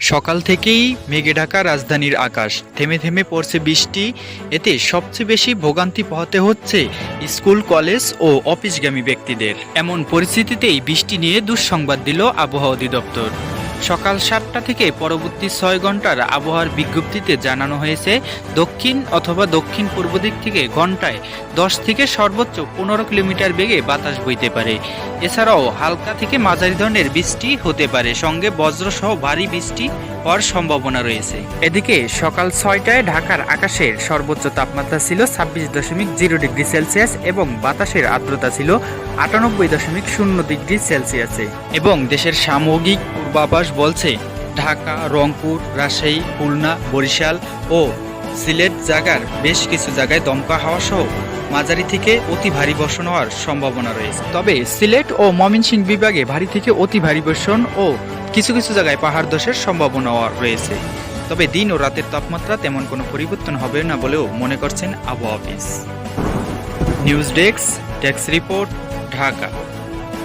সকাল থেকেই মেঘে ঢাকা রাজধানীর আকাশ। থেমে থেমে পড়ছে বৃষ্টি। এতে সবচেয়ে বেশি ভোগান্তি পোহাতে হচ্ছে স্কুল, কলেজ ও অফিসগামী ব্যক্তিদের। এমন পরিস্থিতিতেই বৃষ্টি নিয়ে দুঃসংবাদ দিল আবহাওয়া অধিদপ্তর। সকাল সাতটা থেকে পরবর্তী ছয় ঘণ্টার আবহাওয়ার বিজ্ঞপ্তিতে জানানো হয়েছে, দক্ষিণ অথবা দক্ষিণ পূর্ব দিক থেকে ঘন্টায় দশ থেকে সর্বোচ্চ পনেরো কিলোমিটার বেগে বাতাস বইতে পারে। এছাড়াও হালকা থেকে মাঝারি ধরনের বৃষ্টি হতে পারে, সঙ্গে বজ্রসহ ভারী বৃষ্টি হওয়ার সম্ভাবনা রয়েছে। এদিকে সকাল ছয়টায় ঢাকার আকাশের সর্বোচ্চ তাপমাত্রা ছিল ছাব্বিশ দশমিক জিরো ডিগ্রি সেলসিয়াস এবং বাতাসের আর্দ্রতা ছিল আটানব্বই দশমিক শূন্য ডিগ্রি সেলসিয়াসে। এবং দেশের সামগ্রিক পূর্বাভাস বলছে, ঢাকা, রংপুর, রাজশাহী, খুলনা, বরিশাল ও সিলেট জায়গার বেশ কিছু জায়গায় দমকা হাওয়া সহ মাঝারি থেকে অতি ভারী বর্ষণ হওয়ার সম্ভাবনা রয়েছে। তবে সিলেট ও ময়মনসিংহ বিভাগে ভারী থেকে অতি ভারী বর্ষণ ও কিছু কিছু জায়গায় পাহাড় ধসের সম্ভাবনা রয়েছে। তবে দিন ও রাতের তাপমাত্রা তেমন কোনো পরিবর্তন হবে না বলেও মনে করছেন আবহাওয়া office. News desk tax report, Dhaka.